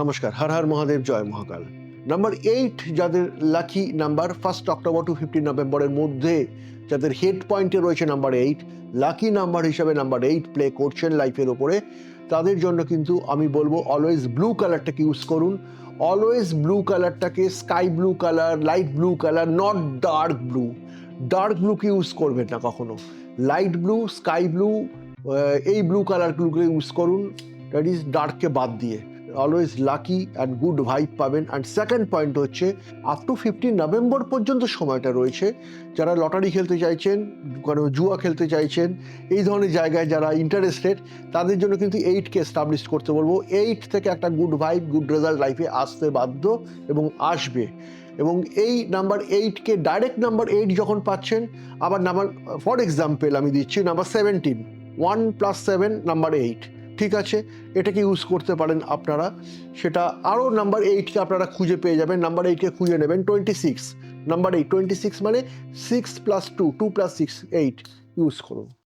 নমস্কার, হর হর মহাদেব, জয় Mahakal. Number eight যাদের lucky number first October to fifteen নভেম্বরের মধ্যে যাদের হেড পয়েন্টে রয়েছে নাম্বার এইট লাকি নাম্বার হিসাবে নাম্বার এইট প্লে করছেন লাইফের ওপরে, তাদের জন্য কিন্তু আমি বলব অলওয়েজ ব্লু কালারটাকে ইউজ করুন। Always blue কালারটাকে sky blue colour light blue colour not dark blue dark ব্লুকে use করবেন না কখনো। লাইট ব্লু স্কাই ব্লু এই ব্লু কালারগুলোকে ইউজ করুন। দ্যাট ইজ ডার্ককে বাদ দিয়ে। Always lucky and good vibe পাবেন। অ্যান্ড সেকেন্ড পয়েন্ট হচ্ছে আপ টু ফিফটিন নভেম্বর পর্যন্ত সময়টা রয়েছে। যারা লটারি খেলতে চাইছেন, কোনো জুয়া খেলতে চাইছেন, এই ধরনের জায়গায় যারা ইন্টারেস্টেড তাদের জন্য কিন্তু এইটকে এস্টাবলিশ করতে বলব। এইট থেকে একটা গুড ভাইব গুড রেজাল্ট লাইফে আসতে বাধ্য এবং আসবে। এবং এই নাম্বার এইটকে ডাইরেক্ট নাম্বার এইট যখন পাচ্ছেন, আবার নাম্বার ফর এক্সাম্পল আমি দিচ্ছি number seventeen one plus seven number eight ঠিক আছে, এটাকে ইউজ করতে পারেন আপনারা। সেটা আরও নাম্বার এইটকে আপনারা খুঁজে পেয়ে যাবেন। নাম্বার এইটকে খুঁজে নেবেন twenty six number eight twenty six মানে six plus two two plus six eight use করুন।